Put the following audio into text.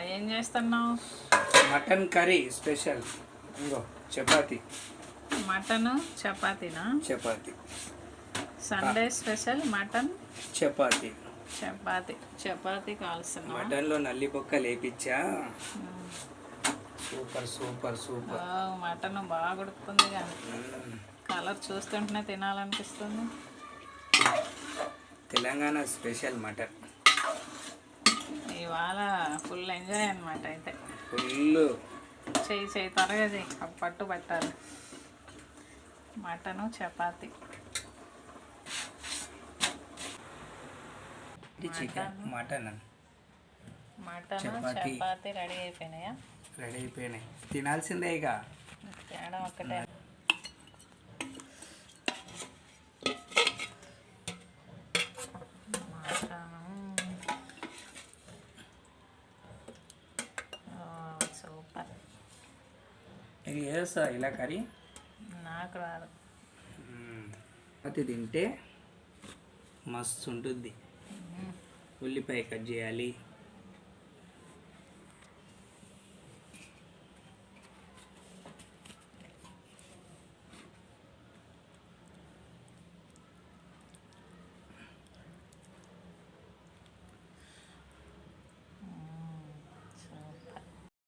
ఏం చేస్తున్నావు? Mutton curry special. ఇంకో chapati. Mutton చపాతీనా? Chapati. Sunday special mutton? Chapati. Chapati. Chapati కాల్స్తున్నావా మటన్లో నల్లి బొక్క లేపించా సూపర్ సూపర్ సూపర్. మటన్ బాగా ఉడుకుతుంది కానీ కలర్ చూస్తుంటేనే తినాలనిపిస్తుంది. Telangana special mutton. ఇవాళ ఫుల్ ఎంజాయ్ అనమాట అయితే. ఫుల్. చెయ్యి చెయ్యి త్వరగా చెయ్యి. ఆ పట్టు పట్టాలి. Mutton chapati. Mutton. Mutton. Chapati. Ready అయిపోయినాయా? రెడీ అయిపోయినాయి. తినాల్సిందే ఇక. తేడా ఒక్కటే సూపర్ ఇది చేస్తా ఇలా కర్రీ? నాకు రాదు. అది తింటే మస్తు ఉంటుంది ఉల్లిపాయ కట్ చేయాలి.